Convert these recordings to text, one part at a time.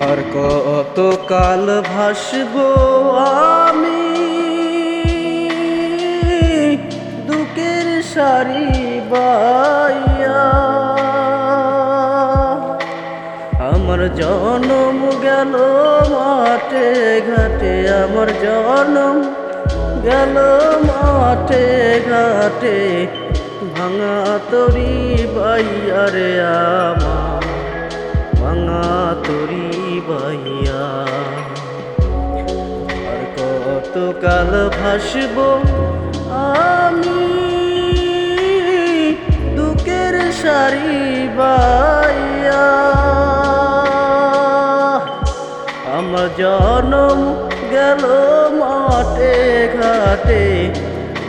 আর কত কাল ভাসব আমি? দুঃখের সারি বাইয়া। আমার জনম গেল মাঠে ঘাটে, আমার জনম গেল মাঠে ঘাটে। ভাঙা তরি বাইয়া রে আমার, ভাঙা তরি বাইয়া আর কত কাল ভাসব আমি? দুঃখের সারি বাইয়া আমার জনম গেল মাঠে ঘাটে,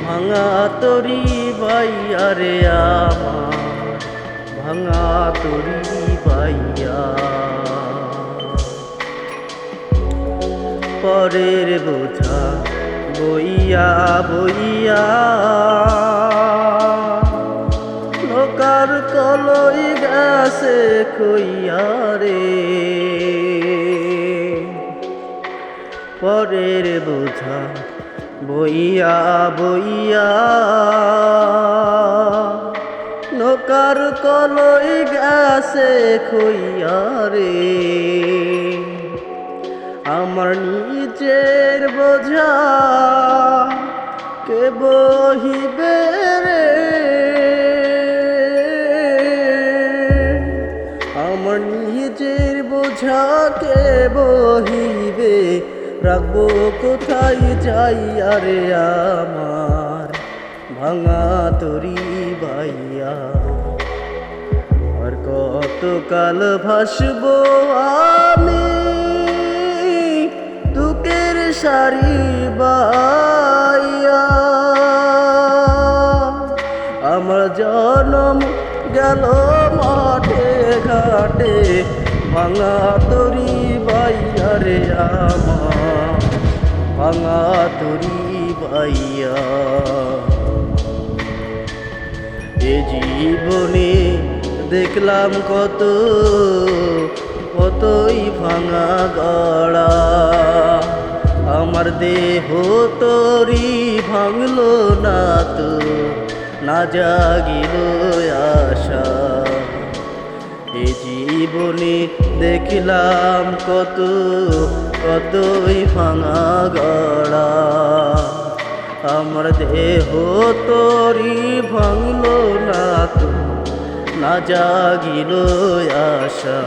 ভাঙা তরি বাইয়া রে আমার, ভাঙা তরি বাইয়া পরের বোঝা, বইয়া বইয়া। লোকার কলই গেছে কইয়া রে পরের বোঝা, বইয়া বইয়া। নৌকার কলই গেছে খইয়া রে আমার নিজের বোঝা, কে বহিবে রে? আমার নিজের বোঝা, কে বহিবে? রাখব কোথায় যাই? আরে আমার ভাঙা তরি বাইয়া আর কত কাল ভাসবো আমি? বাইয়া। আমার জনম গেল মাঠে ঘাটে, ভাঙা তরি বাইয়া রে আমার। ভাঙা তরি বাইয়া। এ জীবনে দেখলাম কত, কতই ভাঙা আমার দেহ তরি ভাঙলো না তো, না জাগিল আশা। এ জীবনে দেখলাম কত, কতই ভাঙা গড়া। আমার দেহ তরি ভাঙলো না তো, না জাগিল আশা।